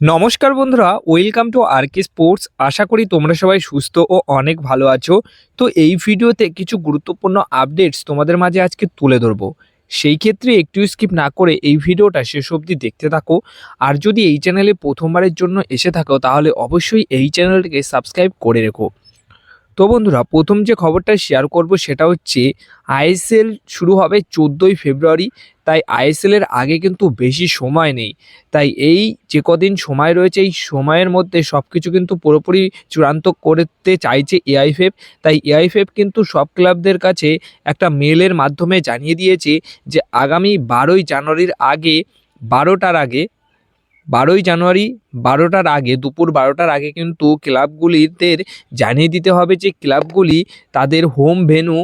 নমস্কার বন্ধুরা welcome to R K sports আশা করি তোমরা সবাই সুস্থ ও অনেক ভালো আছো। তো এই ভিডিওতে কিছু গুরুত্বপূর্ণ আপডেটস তোমাদের মাঝে আজকে তুলে ধরবো। সেই ক্ষেত্রে একটু স্কিপ না করে এই ভিডিওটা শেষ অবধি দেখতে থাকো। আর যদি এই চ্যানেলে প্রথমবারের জন্য এসে থাকো, তাহলে অবশ্যই এই চ্যানেলটিকে সাবস্ক্রাইব করে রেখো। তো বন্ধুরা, প্রথম যে খবরটা শেয়ার করব সেটা হচ্ছে আইএসএল শুরু হবে চোদ্দোই ফেব্রুয়ারি, তাই আইএসএল এর আগে কিন্তু বেশি সময় নেই। তাই এই যে কদিন সময় রয়েছে, এই সময়ের মধ্যে সব কিছু কিন্তু পুরোপুরি চূড়ান্ত করতে চাইছে এআইএফএফ তাই এআইএফএফ কিন্তু সব ক্লাবদের কাছে একটা মেলের মাধ্যমে জানিয়ে দিয়েছে যে, আগামী বারোই জানুয়ারির আগে, বারোটার আগে বারোই জানুয়ারি বারোটার আগে, দুপুর বারোটার আগে কিন্তু ক্লাবগুলিদের জানিয়ে দিতে হবে যে ক্লাবগুলি তাদের হোম ভেনু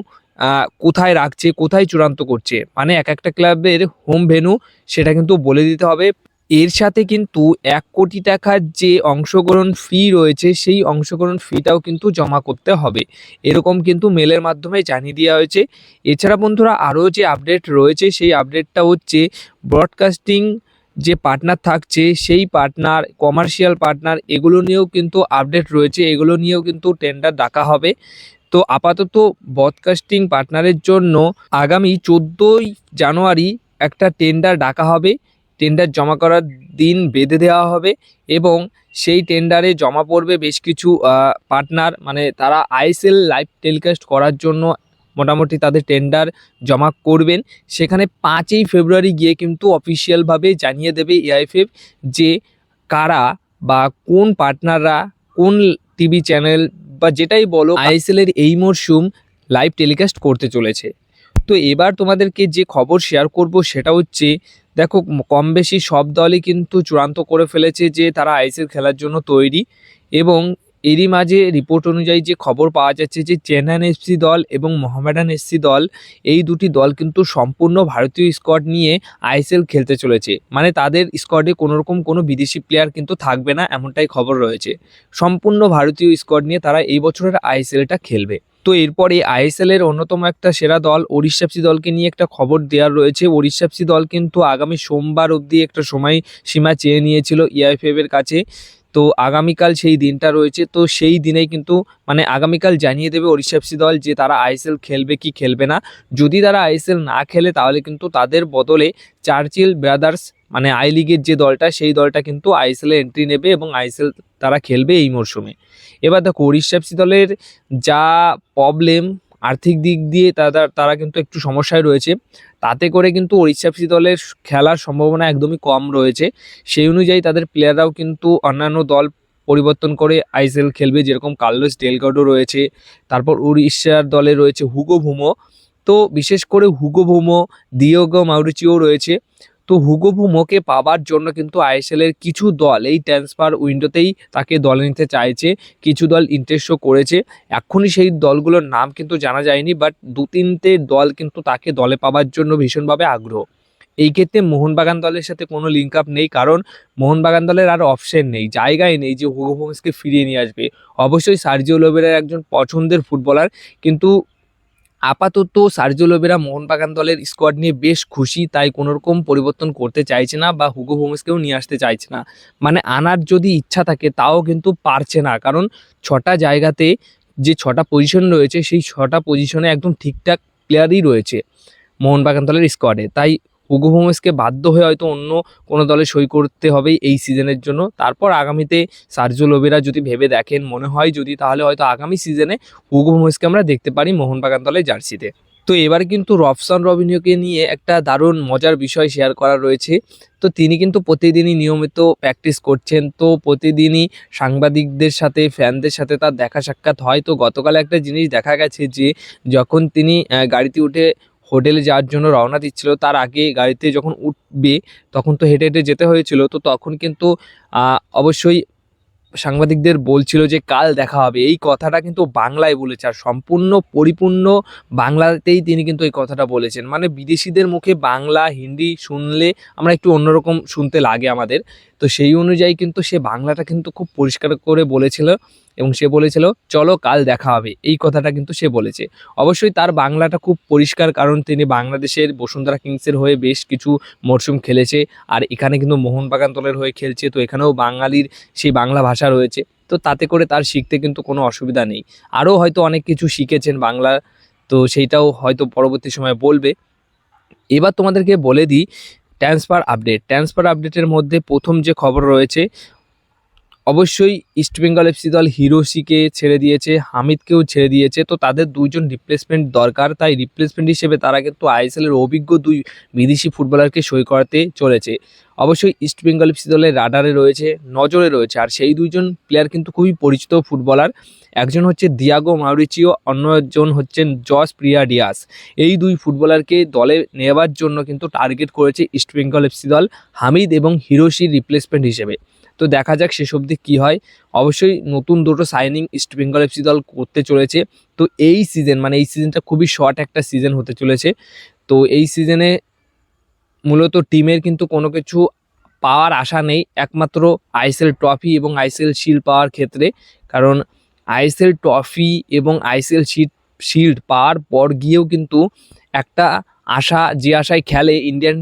কোথায় রাখছে, কোথায় চূড়ান্ত করছে। মানে এক একটা ক্লাবের হোম ভেনু সেটা কিন্তু বলে দিতে হবে। এর সাথে কিন্তু এক কোটি টাকার যে অংশগ্রহণ ফি রয়েছে, সেই অংশগ্রহণ ফিটাও কিন্তু জমা করতে হবে। এরকম কিন্তু মেলের মাধ্যমে জানিয়ে দেওয়া হয়েছে। এছাড়া বন্ধুরা আরও যে আপডেট রয়েছে, সেই আপডেটটা হচ্ছে ব্রডকাস্টিং যে পার্টনার থাকছে, সেই পার্টনার কমার্শিয়াল পার্টনার এগুলো নিয়েও কিন্তু আপডেট রয়েছে, এগুলো নিয়েও কিন্তু টেন্ডার ডাকা হবে। তো আপাতত ব্রডকাস্টিং পার্টনারের জন্য আগামী চোদ্দোই জানুয়ারি একটা টেন্ডার ডাকা হবে। টেন্ডার জমা করার দিন বেঁধে দেওয়া হবে এবং সেই টেন্ডারে জমা পড়বে বেশ কিছু পার্টনার মানে তারা আইএসএল লাইভ টেলিকাস্ট করার জন্য মোটামুটি তাদের টেন্ডার জমা করবেন। সেখানে পাঁচই ফেব্রুয়ারি গিয়ে কিন্তু অফিসিয়ালভাবে জানিয়ে দেবে এআইএফএফ যে কারা বা কোন পার্টনাররা কোন টিভি চ্যানেল বা যেটাই বলো আইএসএল এর এই মরশুম লাইভ টেলিকাস্ট করতে চলেছে। তো এবার তোমাদেরকে যে খবর শেয়ার করব সেটা হচ্ছে, দেখো কম বেশি সব দলই কিন্তু চূড়ান্ত করে ফেলেছে যে তারা আইএসএল খেলার জন্য তৈরি এবং এরই মাঝে রিপোর্ট অনুযায়ী যে খবর পাওয়া যাচ্ছে যে চেন্নাইন এফসি দল এবং মোহামেডান এফসি দল, এই দুটি দল কিন্তু সম্পূর্ণ ভারতীয় স্কোয়াড নিয়ে আইএসএল খেলতে চলেছে। মানে তাদের স্কোয়াডে কোনো রকম কোনো বিদেশি প্লেয়ার কিন্তু থাকবে না এমনটাই খবর রয়েছে। সম্পূর্ণ ভারতীয় স্কোয়াড নিয়ে তারা এই বছরের আইএসএলটা খেলবে। তো এরপরে আইএসএল এর অন্যতম একটা সেরা দল ওড়িশাপসি দলকে নিয়ে একটা খবর দেওয়ার রয়েছে। ওড়িশাপসি দল কিন্তু আগামী সোমবার অবধি একটা সময় সীমা চেয়ে নিয়েছিল ইআইএফএফ এর কাছে। তো আগামীকাল সেই দিনটা রয়েছে। তো সেই দিনেই কিন্তু মানে আগামীকাল জানিয়ে দেবে ওড়িশাপসি দল যে তারা আইএসএল খেলবে কি খেলবে না। যদি তারা আইএসএল না খেলে তাহলে কিন্তু তাদের বদলে চার্চিল ব্রাদার্স মানে আই লিগের যে দলটা, সেই দলটা কিন্তু আইএসএল এন্ট্রি নেবে এবং আইএসএল তারা খেলবে এই মরশুমে। এবার দেখো ওড়িশাপসি দলের যা প্রবলেম আর্থিক দিক দিয়ে তারা তারা কিন্তু একটু সমস্যায় রয়েছে। তাতে করে কিন্তু ওড়িশাপসি দলের খেলার সম্ভাবনা একদমই কম রয়েছে। সেই অনুযায়ী তাদের প্লেয়াররাও কিন্তু অন্যান্য দল পরিবর্তন করে আইএসএল খেলবে, যেরকম কার্লোস ডেলগাডো রয়েছে, তারপর উড়িষ্যার দলে রয়েছে হুগো ভুমো। তো বিশেষ করে হুগো ভুমো, দিয়োগো মাউরিচিও রয়েছে। তো হুগো ভুমোকে পাবার জন্য কিন্তু আইএসএলের কিছু দল এই ট্রান্সফার উইন্ডোতেই তাকে দলে নিতে চাইছে। কিছু দল ইন্টারেস্ট করেছে। এখনই সেই দলগুলোর নাম কিন্তু জানা যায়নি বাট দু তিনটে দল কিন্তু তাকে দলে পাবার জন্য ভীষণভাবে আগ্রহ। এই ক্ষেত্রে মোহনবাগান দলের সাথে কোনো লিঙ্ক আপ নেই, কারণ মোহনবাগান দলের আর অপশন নেই জায়গায় নেই যে হুগো ফিরিয়ে নিয়ে আসবে। অবশ্যই সার্জিও লোবেরার একজন পছন্দের ফুটবলার কিন্তু আপাতত সার্জিও লোবেরা মোহনবাগান দলের স্কোয়াড নিয়ে বেশ খুশি, তাই কোনো রকম পরিবর্তন করতে চাইছে না বা হুগো হোমসকেও নিয়ে আসতে চাইছে না। মানে আনার যদি ইচ্ছা থাকে, তাও কিন্তু পারছে না। কারণ ছটা জায়গাতে যে ছটা পজিশন রয়েছে, সেই ছটা পজিশনে একদম ঠিকঠাক প্লেয়ারই রয়েছে মোহনবাগান দলের স্কোয়াডে তাই হুগো হোমেসকে বাধ্য হয়ে হয়তো অন্য কোনো দলে সই করতে হবে এই সিজনের জন্য। তারপর আগামীতে সার্জো লোবেরা যদি ভেবে দেখেন, মনে হয় যদি, তাহলে হয়তো আগামী সিজনে হুগো হোমেসকে আমরা দেখতে পারি মোহনবাগান দলের জার্সিতে। তো এবার কিন্তু রফসান রবিনিওকে নিয়ে একটা দারুণ মজার বিষয় শেয়ার করা রয়েছে। তো তিনি কিন্তু প্রতিদিনই নিয়মিত প্র্যাকটিস করছেন। তো প্রতিদিনই সাংবাদিকদের সাথে, ফ্যানদের সাথে তার দেখা সাক্ষাৎ হয়। তো গতকাল একটা জিনিস দেখা গেছে যে, যখন তিনি গাড়িতে উঠে হোটেলে যাওয়ার জন্য রওনা দিচ্ছিল। তার আগে গাড়িতে যখন উঠবে, তখন তো হেঁটে হেঁটে যেতে হয়েছিল। তো তখন কিন্তু অবশ্যই সাংবাদিকদের বলছিল যে কাল দেখা হবে। এই কথাটা কিন্তু বাংলায় বলেছে আর সম্পূর্ণ পরিপূর্ণ বাংলাতেই তিনি কিন্তু এই কথাটা বলেছেন। মানে বিদেশিদের মুখে বাংলা, হিন্দি শুনলে আমরা একটু অন্যরকম শুনতে লাগে আমাদের। তো সেই অনুযায়ী কিন্তু সে বাংলাটা কিন্তু খুব পরিষ্কার করে বলেছিল এবং সে বলেছিল, চলো কাল দেখা হবে। এই কথাটা কিন্তু সে বলেছে। অবশ্যই তার বাংলাটা খুব পরিষ্কার কারণ তিনি বাংলাদেশের বসুন্ধরা কিংসের হয়ে বেশ কিছু মরশুম খেলেছে। আর এখানে কিন্তু মোহনবাগান দলের হয়ে খেলছে। তো এখানেও বাঙালির সেই বাংলা ভাষা রয়েছে, তো তাতে করে তার শিখতে কিন্তু কোনো অসুবিধা নেই। আরও হয়তো অনেক কিছু শিখেছেন বাংলা, তো সেইটাও হয়তো পরবর্তী সময় বলবে। এবার তোমাদেরকে বলে দিই ট্রান্সফার আপডেট ট্রান্সফার আপডেটের মধ্যে প্রথম যে খবর রয়েছে অবশ্যই ইস্টবেঙ্গল এফসি দল হিরোশিকে ছেড়ে দিয়েছে হামিদকেও ছেড়ে দিয়েছে, তো তাদের দুইজন রিপ্লেসমেন্ট দরকার। তাই রিপ্লেসমেন্ট হিসেবে তারা কিন্তু আইএসএলের অভিজ্ঞ দুই বিদেশি ফুটবলারকে সই করাতে চলেছে। অবশ্যই ইস্টবেঙ্গল এফসি দলের রাডারে রয়েছে, নজরে রয়েছে, আর সেই দুইজন প্লেয়ার কিন্তু খুবই পরিচিত ফুটবলার একজন হচ্ছে দিয়াগো মাউরিচিও অন্যজন হচ্ছেন জস প্রিয়া ডিয়াস এই দুই ফুটবলারকে দলে নেওয়ার জন্য কিন্তু টার্গেট করেছে ইস্টবেঙ্গল এফসি দল হামিদ এবং হিরোশির রিপ্লেসমেন্ট হিসেবে। তো দেখা যাক শেষ অবধি কী হয়। অবশ্যই নতুন দুটো সাইনিং ইস্ট বেঙ্গল এফসি দল করতে চলেছে। তো এই সিজন মানে এই সিজনটা খুবই শর্ট একটা সিজন হতে চলেছে। তো এই সিজনে মূলত টিমের কিন্তু কোনো কিছু পাওয়ার আশা নেই। একমাত্র আইএসএল ট্রফি এবং আইএসএল শিল্ড পাওয়ার ক্ষেত্রে। কারণ আইএসএল ট্রফি এবং আইএসএল শিল্ড শিল্ড পাওয়ার পর গিয়েও কিন্তু একটা আশা, যে আশায় খেলে ইন্ডিয়ান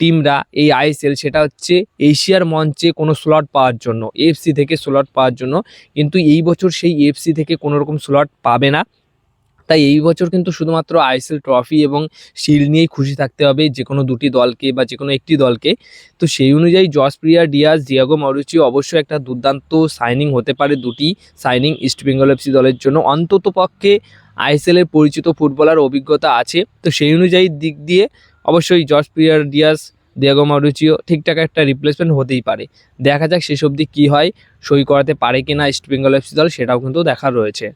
টিমরা এই আইএসএল সেটা হচ্ছে এশিয়ার মঞ্চে কোনো স্লট পাওয়ার জন্য এফসি থেকে স্লট পাওয়ার জন্য। কিন্তু এই বছর সেই এফসি থেকে কোনো রকম স্লট পাবে না। তাই এই বছর কিন্তু শুধুমাত্র আইএসএল ট্রফি এবং শিল্ড নিয়েই খুশি থাকতে হবে যে কোনো দুটি দলকে বা যে কোনো একটি দলকে। তো সেই অনুযায়ী জসপ্রিয়া ডিয়াস ডিয়াগো মারুচি অবশ্যই একটা দুর্দান্ত সাইনিং হতে পারে দুটি সাইনিং ইস্টবেঙ্গল এফসি দলের জন্য। অন্তত পক্ষে আইএসএলের পরিচিত ফুটবলার অভিজ্ঞতা আছে। তো সেই অনুযায়ী দিক দিয়ে অবশ্যই জর্জ প্রিয়ার ডিয়াস, দিয়াগো মারুচিও ঠিকঠাক একটা রিপ্লেসমেন্ট হতেই পারে। দেখা যাক শেষ অবধি কী হয়, সই করাতে পারে কি কিনা ইস্টবেঙ্গল এফসি দল, সেটাও কিন্তু দেখা রয়েছে।